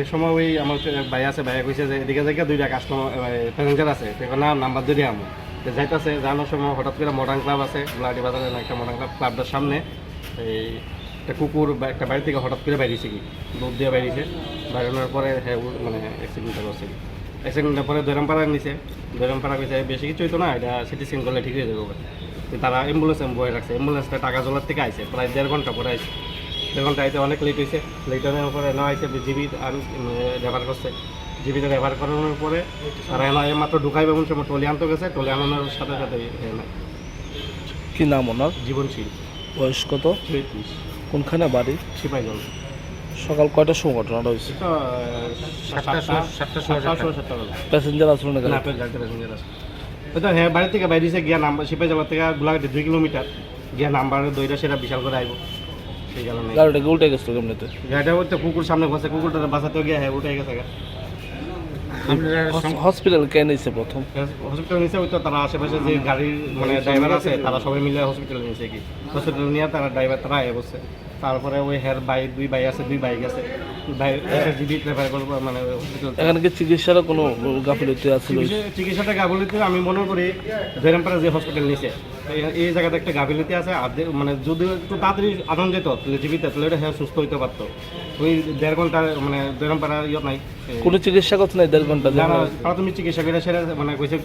এই সময় ওই আমার ভাই আছে, ভাইয়া কইছে যে এদিকে জায়গা দুইটা কাস্টমার প্যাসেঞ্জার আছে। তখন না নাম্বার দিয়ে আমি যাইতেছে জানার সময় হঠাৎ করে মডার্ন ক্লাব আছে ব্লাডি বাজারে একটা মডার্ন ক্লাব ক্লাবটার সামনে। এই একটা কুকুর বা একটা বাড়ি থেকে হঠাৎ করে বাইরেছে কি, দুধ দিয়ে বাইরেছে। বাইরানোর পরে হ্যাঁ মানে অ্যাক্সিডেন্টটা করছে কি। অ্যাক্সিডেন্টের পরে দৈরামপাড়া নিছে। দৈরামপাড়া কইছে, বেশি কিছু তো না, এটা সিটি সিন করলে ঠিক হয়ে যাবে। তারা অ্যাম্বুলেন্স বয়ে রাখছে। অ্যাম্বুলেন্সটা টাকা জলার থেকে আইছে প্রায় দেড় ঘণ্টা পরে আইছে। দেড় ঘণ্টা আইতে অনেক লেট হয়েছে লেট হওয়ার পরে না আইছে জিবি ব্যবহার করছে। জিবিতে ব্যবহার করানোর পরে তারা এনা মাত্র ঢুকাইবে এমন সময় টলি আনতে গেছে টলি আনানোর সাথে সাথে এনা কি নাম ওনার? জীবনশীল বয়স কত? চৌত্রিশ। কোনখানে বাড়ি? সিপাহীগঞ্জ সকাল কয়টার সময় ঘটনাটা হয়েছে তো সাতটা সাতটা সাতটা সাতটা বেলা প্যাসেঞ্জার আসলো না প্যাসেঞ্জার তো হ্যাঁ বাড়ি থেকে বাইরেছে গিয়া নাম্বার সিপাহী জেলা থেকে গোলাঘাটে দুই কিলোমিটার। গিয়া নাম্বার দইটা সেটা বিশাল করে আইব। সেই কারণে গাড়িটাকে উল্টে গেছিল কেমনিতে গাড়িটা বলতে কুকুর সামনে বসে কুকুরটা বাঁচাতে গিয়ে হ্যাঁ উঠে গেছে গা। হসপিটাল কে নিয়েছে প্রথম? হসপিটাল নিচে ওই তো তারা আশেপাশে যে গাড়ির মানে ড্রাইভার আছে তারা সবাই মিলে হসপিটাল নিয়েছে কি। হসপিটাল নিয়ে তারা ড্রাইভার তারা আয় বসে তারপরে ওই হের বাইক দুই বাইক আছে দুই বাইক আছে ভাই জিবি প্রেফার করব মানে এখানে কি চিকিৎসারও কোনো গাফিলতি আছে চিকিৎসা- চিকিৎসাটা গাফিলতি আমি মনে করি যে হসপিটাল নিচে এই- এই জায়গাতে একটা গাফিলতি আছে মানে যদি একটু তাড়াতাড়ি আনন্দ যেত তাহলে জীবিত তাহলে এটা হ্যাঁ সুস্থ হইতে পারতো। ওই দেড় ঘণ্টা মানে ইয়ে নাই। কোনো চিকিৎসা দেড় ঘণ্টা প্রাথমিক চিকিৎসা করে সেটা মানে কইছে